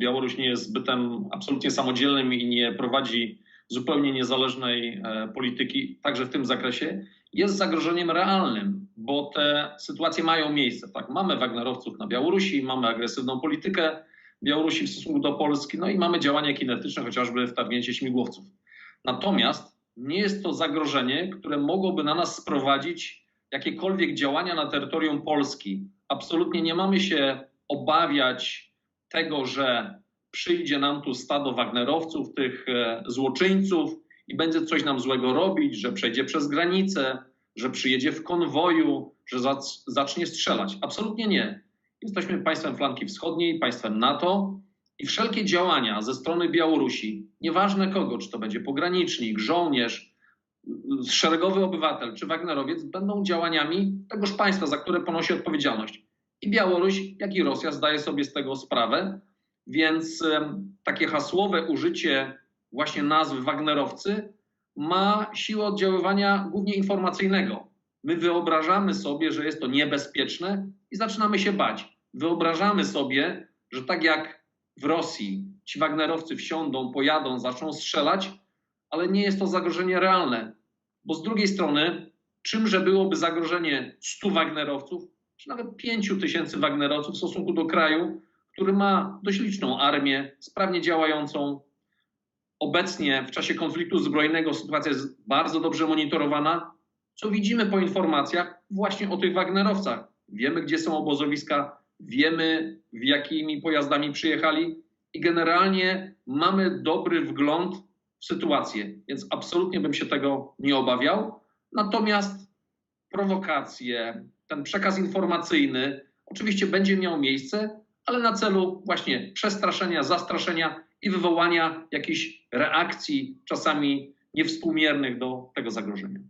Białoruś nie jest zbytem absolutnie samodzielnym i nie prowadzi zupełnie niezależnej e, polityki, także w tym zakresie, jest zagrożeniem realnym, bo te sytuacje mają miejsce. Tak, mamy Wagnerowców na Białorusi, mamy agresywną politykę Białorusi w stosunku do Polski, no i mamy działania kinetyczne, chociażby wtargnięcie śmigłowców. Natomiast nie jest to zagrożenie, które mogłoby na nas sprowadzić jakiekolwiek działania na terytorium Polski. Absolutnie nie mamy się obawiać tego, że przyjdzie nam tu stado Wagnerowców, tych e, złoczyńców i będzie coś nam złego robić, że przejdzie przez granicę, że przyjedzie w konwoju, że zacznie strzelać. Absolutnie nie. Jesteśmy państwem flanki wschodniej, państwem NATO i wszelkie działania ze strony Białorusi, nieważne kogo, czy to będzie pogranicznik, żołnierz, szeregowy obywatel czy Wagnerowiec, będą działaniami tegoż państwa, za które ponosi odpowiedzialność. I Białoruś, jak i Rosja zdaje sobie z tego sprawę, więc takie hasłowe użycie właśnie nazwy Wagnerowcy ma siłę oddziaływania głównie informacyjnego. My wyobrażamy sobie, że jest to niebezpieczne i zaczynamy się bać. Wyobrażamy sobie, że tak jak w Rosji ci Wagnerowcy wsiądą, pojadą, zaczną strzelać, ale nie jest to zagrożenie realne. Bo z drugiej strony, czymże byłoby zagrożenie 100 Wagnerowców, czy nawet 5 tysięcy Wagnerowców w stosunku do kraju, który ma dość liczną armię, sprawnie działającą. Obecnie w czasie konfliktu zbrojnego sytuacja jest bardzo dobrze monitorowana. Co widzimy po informacjach właśnie o tych Wagnerowcach? Wiemy, gdzie są obozowiska, wiemy, w jakimi pojazdami przyjechali i generalnie mamy dobry wgląd w sytuację, więc absolutnie bym się tego nie obawiał. Natomiast prowokacje, ten przekaz informacyjny oczywiście będzie miał miejsce, ale na celu właśnie przestraszenia, zastraszenia i wywołania jakichś reakcji, czasami niewspółmiernych do tego zagrożenia.